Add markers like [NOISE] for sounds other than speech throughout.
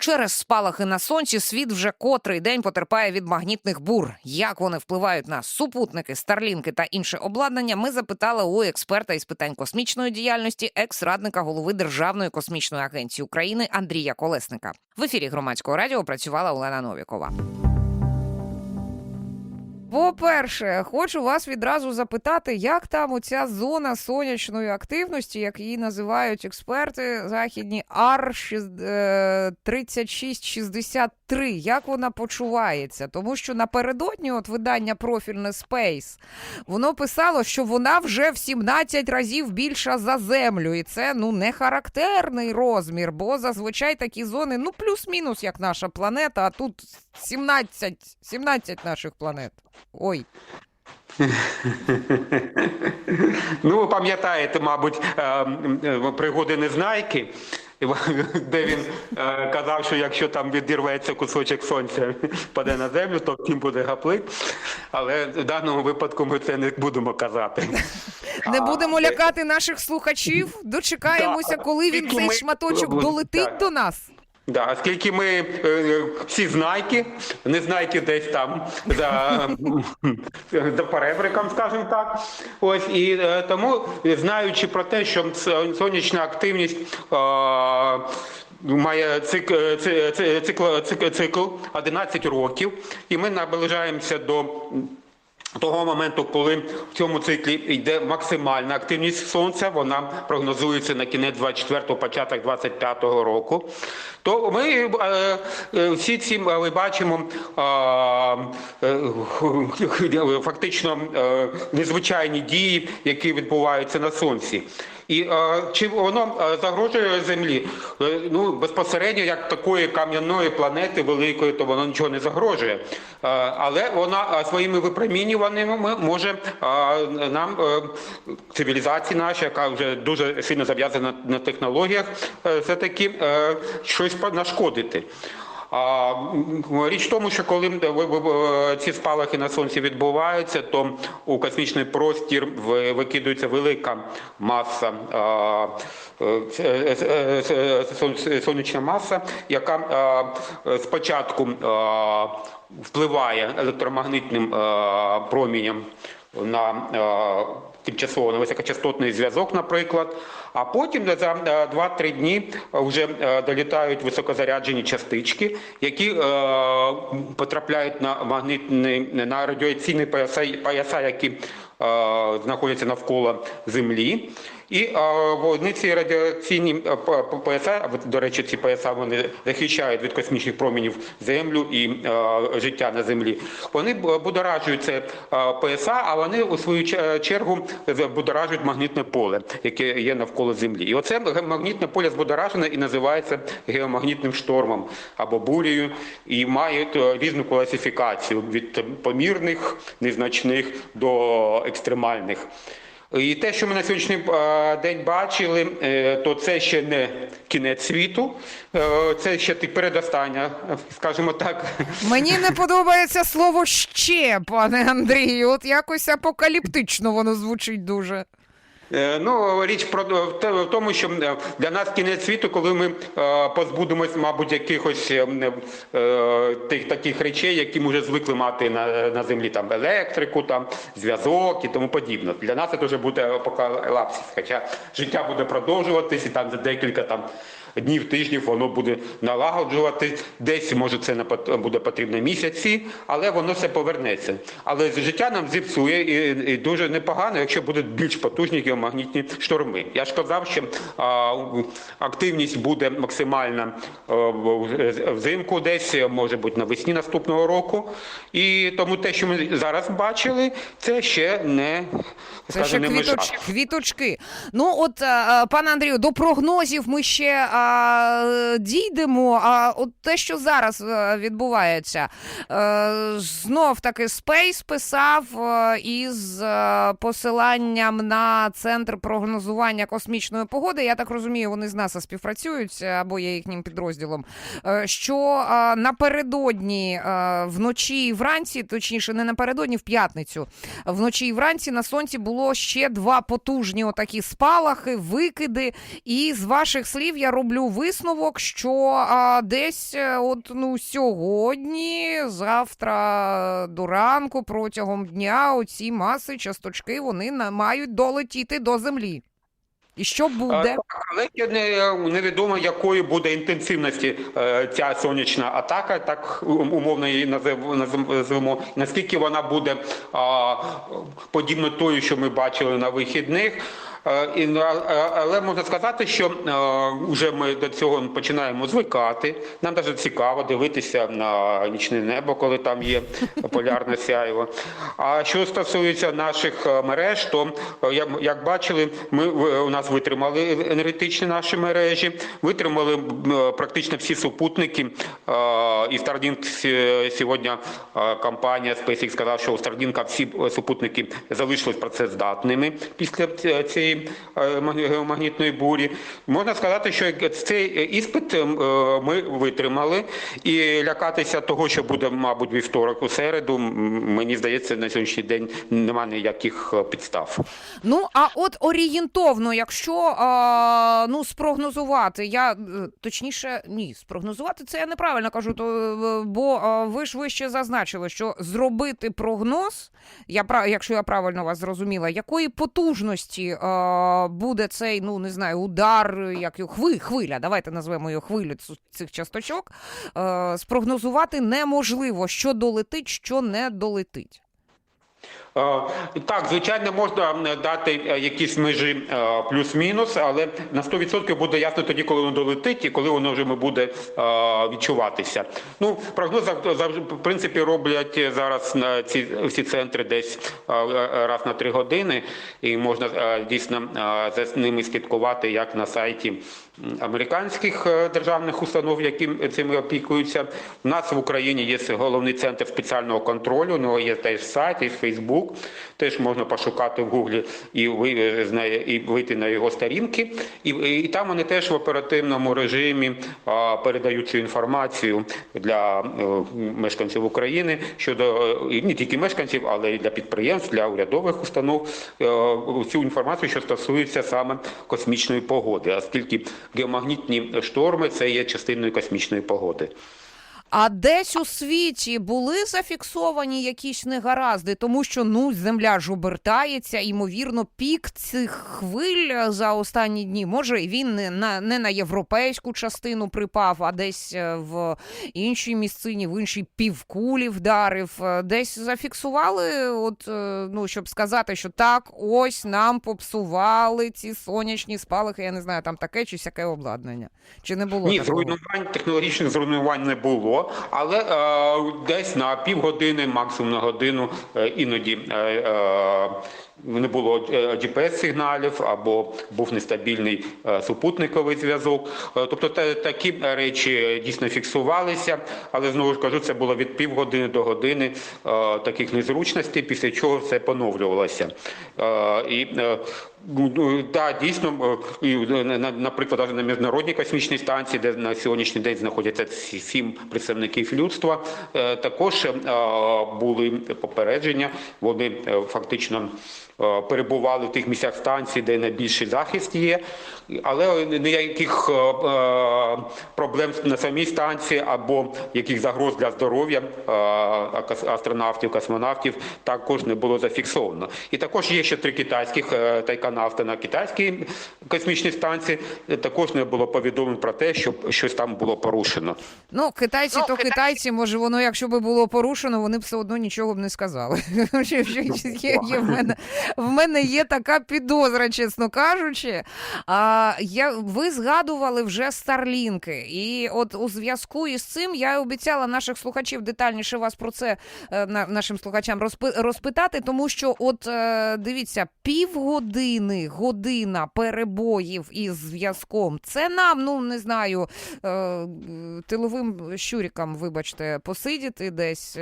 Через спалахи на сонці світ вже котрий день потерпає від магнітних бур. Як вони впливають на супутники, старлінки та інше обладнання? Ми запитали у експерта із питань космічної діяльності, екс-радника голови Державної космічної агенції України Андрія Колесника. В ефірі громадського радіо працювала Олена Новікова. По-перше, хочу вас відразу запитати, як там оця зона сонячної активності, як її називають експерти західні, ар 3663, як вона почувається? Тому що напередодні от видання профільне Space, воно писало, що вона вже в 17 разів більша за землю, і це ну не характерний розмір, бо зазвичай такі зони, ну плюс-мінус, як наша планета, а тут 17, 17 наших планет. Ой. [LAUGHS] Ну, ви пам'ятаєте, мабуть, е, е, пригоди Незнайки, [LAUGHS] де він е, казав, що якщо там відірветься кусочок сонця, [LAUGHS] паде на землю, то всім буде гаплик. Але в даному випадку ми це не будемо казати. Не будемо лякати наших слухачів. Дочекаємося, коли він цей шматочок долетить до нас. Да, оскільки ми е, всі знайки, не знайки десь там за, за перебриком, скажімо так. Ось і е, тому, знаючи про те, що сонячна активність. Е, Має цикл, цикл, цикл, цикл 11 років, і ми наближаємося до того моменту, коли в цьому циклі йде максимальна активність сонця, вона прогнозується на кінець 24-го, початок 25-го року. То ми е, е, всі ці ми бачимо е, е, [LAUGHS] фактично е, незвичайні дії, які відбуваються на сонці. І е, чи воно загрожує землі? Е, ну безпосередньо як такої кам'яної планети великої, то воно нічого не загрожує. Е, але вона своїми випромінюваннями може е, нам е, цивілізації наші, яка вже дуже сильно зав'язана на технологіях, все таки щось нашкодити. Річ в тому, що коли ці спалахи на сонці відбуваються, то у космічний простір викидується велика маса. сонячна маса, яка спочатку впливає електромагнітним промінням на тимчасово на високочастотний зв'язок, наприклад. А потім за е, 2-3 дні вже е, долітають високозаряджені частички, які е, потрапляють на магнітний на радіаційні пояса, пояса які е, знаходяться навколо Землі. І е, вони ці радіаційні е, по- по- пояса, до речі, ці пояса вони захищають від космічних промінів Землю і е, життя на Землі. Вони будоражують це пояса, а вони у свою чергу будоражують магнітне поле, яке є навколо Землі. І оце магнітне поле збудоражене і називається геомагнітним штормом або бурею, і е, різну класифікацію від помірних, незначних до екстремальних. І те, що ми на сьогоднішній е, день бачили, е, то це ще не кінець світу, е, це ще передостання, скажімо так. Мені не подобається слово ще, пане Андрію. От якось апокаліптично воно звучить дуже. Е, Ну, річ про в тому, що е, для нас кінець світу, коли ми е, позбудемось, мабуть, якихось тих таких речей, які ми вже звикли мати на, на землі, там електрику, там зв'язок і тому подібне. Для нас це вже буде апокалапсис, Хоча життя буде продовжуватись, і там за декілька там. Днів, тижнів воно буде налагоджувати, десь може це буде потрібно місяці, але воно все повернеться. Але життя нам зіпсує і, і дуже непогано, якщо будуть більш потужні геомагнітні шторми. Я ж казав, що а, активність буде максимальна а, взимку, десь може бути навесні наступного року. І тому те, що ми зараз бачили, це ще не Це ще не квіточ, квіточки. Ну, от, е, е, пане Андрію, до прогнозів ми ще а, дійдемо. А от те, що зараз е, відбувається, е, знов таки Space писав е, із посиланням на центр прогнозування космічної погоди. Я так розумію, вони з НАСА співпрацюють або є їхнім підрозділом. Що напередодні вночі і вранці, точніше, не напередодні, в п'ятницю, вночі і вранці на сонці було ще два потужні отакі спалахи, викиди. І з ваших слів я роблю роблю висновок, що а, десь е, от ну сьогодні, завтра до ранку, протягом дня, оці маси, часточки, вони на- мають долетіти до землі. І що Е, буде? Але невідомо, якою буде інтенсивності е, ця сонячна атака, так умовно її назив- назвемо, наскільки вона буде подібно тою, що ми бачили на вихідних. Е, а- а- але можна сказати, що е, вже ми до цього починаємо звикати. Нам навіть цікаво дивитися на нічне небо, коли там є полярне сяйво. А що стосується наших е, мереж, то е, як, бачили, ми у нас витримали енергетичні наші мережі, витримали е, практично всі супутники. Е, І Starlink сьогодні е, компанія SpaceX сказала, що у Starlink всі е, супутники залишились працездатними після ц- цієї е, геомагнітної бурі. Можна сказати, що цей іспит е, ми витримали, і лякатися того, що буде, мабуть, вівторок у середу, мені здається, на сьогоднішній день немає ніяких е, підстав. Ну, а от орієнтовно, якщо ну, спрогнозувати, я е, точніше, ні, спрогнозувати це я неправильно кажу, то, е, бо ви ж вище зазначили, що зробити прогноз, я, якщо я правильно вас зрозуміла, якої потужності буде цей, ну не знаю, удар, як хви, хвиля, давайте назвемо його хвилю цих часточок, е, спрогнозувати неможливо, що долетить, що не долетить. Е, Так, звичайно, можна дати е, якісь межі е, плюс-мінус, але на 100% буде ясно тоді, коли воно долетить і коли воно вже буде відчуватися. Ну, прогноз в принципі, роблять зараз на ці всі центри десь раз на три години, і можна дійсно за ними слідкувати як на сайті американських е, державних установ, які цим опікуються. У нас в Україні є головний центр спеціального контролю. У нього є теж сайт, і Фейсбук. Теж можна пошукати в Гуглі і і вийти на його сторінки. І, і там вони теж в оперативному режимі передають цю інформацію для е, мешканців України щодо е, і не тільки мешканців, але й для підприємств, для урядових установ е, цю інформацію, що стосується саме космічної погоди, оскільки геомагнітні шторми це є частиною космічної погоди. А десь у світі були зафіксовані якісь негаразди, тому що ну земля ж обертається, ймовірно, пік цих хвиль за останні дні. Може, він не на не на європейську частину припав, а десь е, в іншій місцині, в іншій півкулі вдарив. Е, Десь зафіксували, от е, ну щоб сказати, що так, ось нам попсували ці сонячні спалахи. Я не знаю, там таке чи сяке обладнання. Чи не було Ні, такого? зруйнувань технологічних зруйнувань не було, але е, десь на півгодини, максимум на годину, е, іноді е, не було е, GPS-сигналів або був нестабільний е, супутниковий зв'язок. Е, тобто такі речі дійсно фіксувалися, але знову ж кажу, це було від півгодини до години таких незручностей, після чого все поновлювалося. І е, Ну, да, дійсно, на- на- наприклад, на міжнародній космічній станції, де на сьогоднішній день знаходяться сім представників людства, також були попередження. Вони фактично перебували в тих місцях станції, де найбільший захист є, але ніяких е, е, проблем на самій станції або яких загроз для здоров'я е, ас- астронавтів, космонавтів також не було зафіксовано. І також є ще три китайських е, тайконавти на китайській космічній станції. Е, Також не було повідомлень про те, що щось там було порушено. Ну, китайці то китайці, може, воно, якщо би було порушено, вони б все одно нічого б не сказали. [LAUGHS] Є в, мене, в мене є така підозра, чесно кажучи. А, я, ви згадували вже старлінки. І от у зв'язку із цим я обіцяла наших слухачів детальніше вас про це е, на- нашим слухачам розпи- розпитати, тому що, от е, дивіться, півгодини, година перебоїв із зв'язком. Це нам, ну не знаю, е, тиловим щурікам, вибачте, посидіти десь,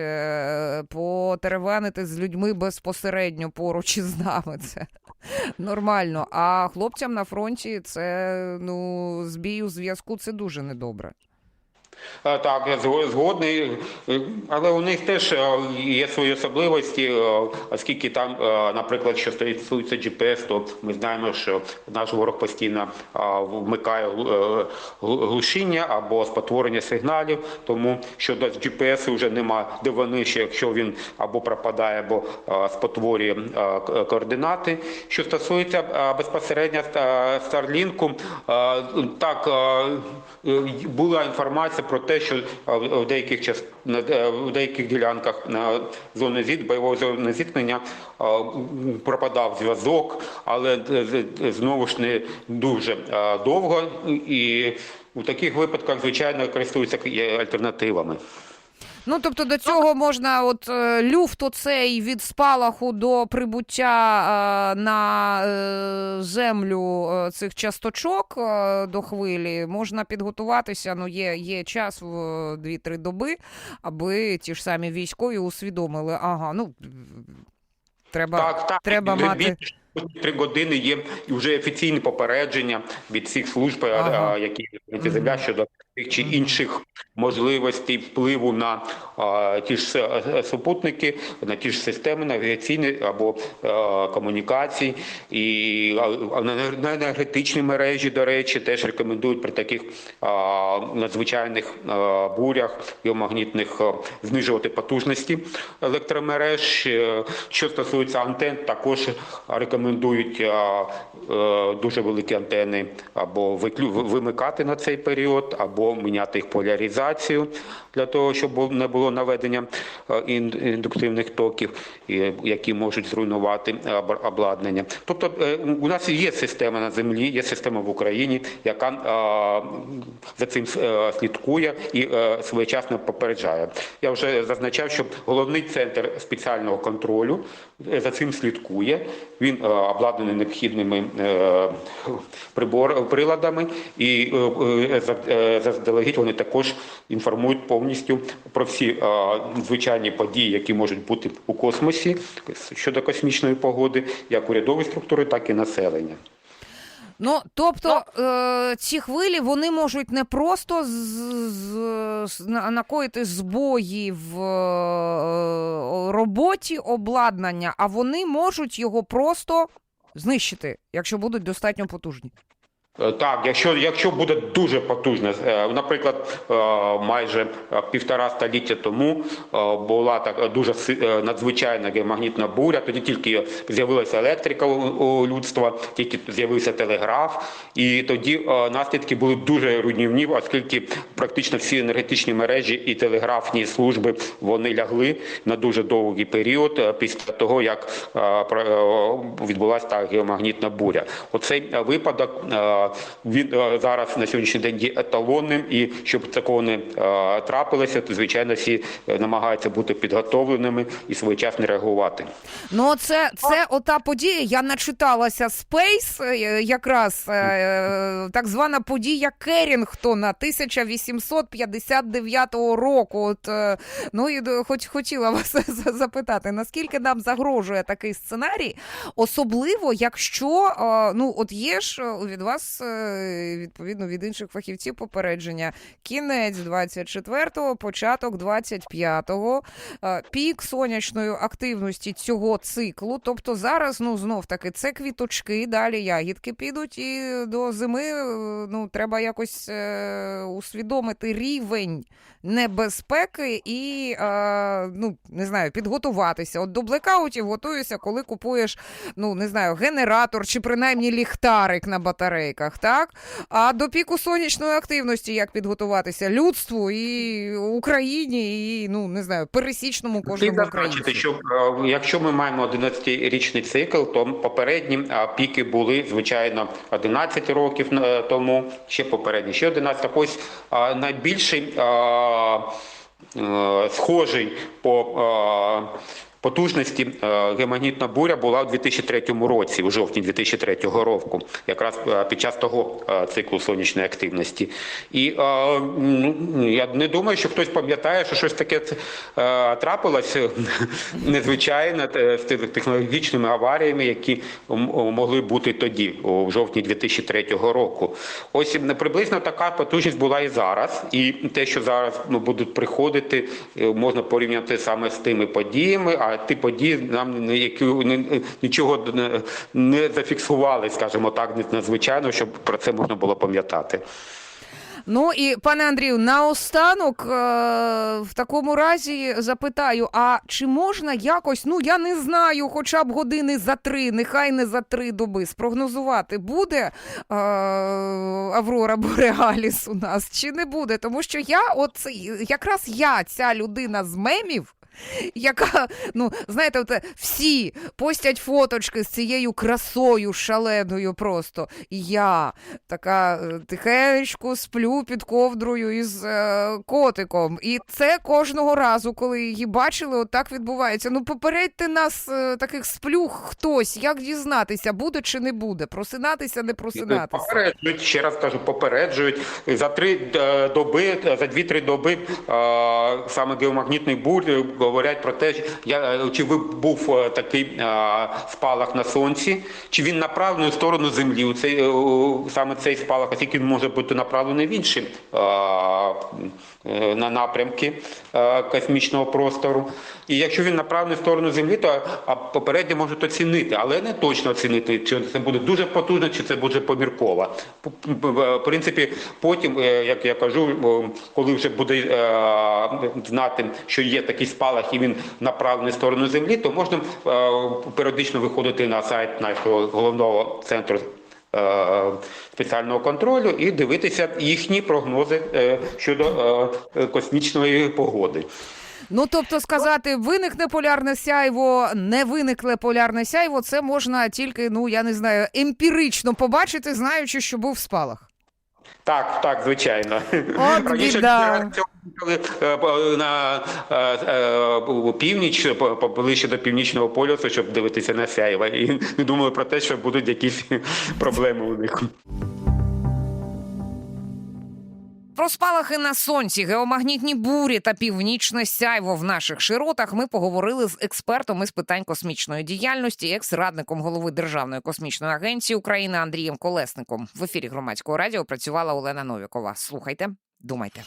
потеревенити з людьми безпосередньо поруч із нами. [LAUGHS] Це нормально. А хлопцям на фронті це ну збій у зв'язку це дуже недобре. Так, згодний, Е, але у них теж е, є свої особливості, е, оскільки там, наприклад, що стосується GPS, то ми знаємо, що наш ворог постійно вмикає глу- глу- глушіння або спотворення сигналів, тому щодо GPS вже нема дивини, що якщо він або пропадає, або спотворює координати. Що стосується безпосередньо е, так була інформація про те, що е, в деяких час в деяких ділянках зони зіт бойової зони зіткнення е, пропадав зв'язок, але е, знову ж не дуже е, довго. І у таких випадках, звичайно, користуються альтернативами. Ну, тобто до цього можна, от е, люфт оцей від спалаху до прибуття е, на е, землю цих часточок до хвилі, можна підготуватися. Ну, є, є час в 2-3 доби, аби ті ж самі військові усвідомили, ага, ну треба, Так, так. треба мати. Три години є вже офіційні попередження від всіх служб, Ага. які земля щодо тих чи інших можливостей впливу на а, ті ж е, супутники, на ті ж системи навігаційні або а, комунікації. І а, на енергетичні мережі, до речі, теж рекомендують при таких а, надзвичайних а, бурях геомагнітних а, знижувати потужності електромереж. Е, Що стосується антен, також рекомендують а, е, дуже великі антени або вимикати на цей період, або міняти їх поляризацію для того, щоб не було наведення е, індуктивних токів, які можуть зруйнувати об- обладнання. Тобто е, у нас є система на землі, є система в Україні, яка за цим е, слідкує і своєчасно попереджає. Я вже зазначав, що головний центр спеціального контролю за цим слідкує. Він е, обладнаний необхідними е, прибор, приладами, і е, за- заздалегідь вони також інформують повністю про всі звичайні події, які можуть бути у космосі щодо космічної погоди, як урядові структури, так і населення. Ну, тобто е, ці хвилі вони можуть не просто з, з, з- накоїти збої в е, роботі обладнання, а вони можуть його просто знищити, якщо будуть достатньо потужні. Е, Так, якщо, якщо буде дуже потужне, е, наприклад, е, майже півтора століття тому була так дуже надзвичайна геомагнітна буря, тоді тільки з'явилася електрика у, людства, тільки з'явився телеграф, і тоді наслідки були дуже руйнівні, оскільки практично всі енергетичні мережі і телеграфні служби вони лягли на дуже довгий період після того, як відбулася та геомагнітна буря. Оцей випадок він зараз на сьогоднішній день є еталонним, і щоб такого не трапилося, то звичайно всі е, намагаються бути підготовленими і своєчасно реагувати. Ну, це, це ота подія. Я начиталася Space, е, якраз е, так звана подія Керінгтона 1859 року. От, ну і хоч хотіла вас [LAUGHS] запитати, наскільки нам загрожує такий сценарій, особливо якщо ну от є ж від вас е, відповідно від інших фахівців попередження. Кінець 24-го, початок 25-го, е, пік сонячної активності цього циклу. Тобто зараз, ну знов таки, це квіточки, далі ягідки підуть, і до зими е, ну треба якось усвідомити рівень небезпеки і ну не знаю, підготуватися. От до блекаутів готуюся, коли купуєш, ну не знаю, генератор чи принаймні ліхтарик на батарейках, так? А до піку сонячної активності як підготуватися людству і Україні, і ну не знаю, пересічному кожному українцю. що е, якщо ми маємо 11-річний цикл, то попередні е, піки були звичайно 11 років е, тому, ще попередні, ще 11. Так ось найбільший схожий по потужності е, геомагнітна буря була у 2003 році, у жовтні 2003 року, якраз е, під час того е, циклу сонячної активності. І ну, я не думаю, що хтось пам'ятає, що щось таке трапилось [LAUGHS] незвичайне е, з технологічними аваріями, які могли бути тоді, у жовтні 2003 року. Ось приблизно така потужність була і зараз. І те, що зараз ну, будуть приходити, можна порівняти саме з тими подіями, а ті події нам нічого не зафіксували, скажімо так, надзвичайно, щоб про це можна було пам'ятати. Ну і пане Андрію, наостанок е, в такому разі запитаю: а чи можна якось, ну я не знаю, хоча б години за три, нехай не за три доби, спрогнозувати, буде е, Аврора Бореаліс у нас чи не буде? Тому що я, от якраз я, ця людина з мемів. Яка, ну знаєте, от, е, всі постять фоточки з цією красою шаленою просто. І я така е, тихенько сплю під ковдрою із е, котиком. І це кожного разу, коли її бачили, от так відбувається. Ну, попередьте нас, е, таких сплюх, хтось, як дізнатися, буде чи не буде, просинатися, не просинатися. Попереджують, ще раз кажу, попереджують за три е, доби, за дві-три доби е, саме геомагнітний бурь е, говорять про те, я, е, чи ви був е, такий е, спалах на сонці, чи він направлений в сторону землі. У Цей, саме цей спалах, оскільки він може бути направлений в інші на напрямки е, космічного простору. І якщо він направлений в сторону землі, то попередньо можуть оцінити, але не точно оцінити, чи це буде дуже потужно, чи це буде помірково. В принципі, потім, е, як я кажу, коли вже буде е, знати, що є такий спалах і він направлений в сторону землі, то можна е, періодично виходити на сайт нашого головного центру. Е, Спеціального контролю і дивитися їхні прогнози е, щодо е, космічної погоди. Ну тобто сказати, виникне полярне сяйво, не виникле полярне сяйво, це можна тільки, ну я не знаю, емпірично побачити, знаючи, що був спалах. Так, так, звичайно. От Раніше біда. їхали, е, на е, е, північ, ближче до північного полюсу, щоб дивитися на сяйва. І не думали про те, що будуть якісь [LAUGHS] проблеми у них. Про спалахи на сонці, геомагнітні бурі та північне сяйво в наших широтах ми поговорили з експертом із питань космічної діяльності, екс-радником голови Державної космічної агенції України Андрієм Колесником. В ефірі громадського радіо працювала Олена Новікова. Слухайте, думайте.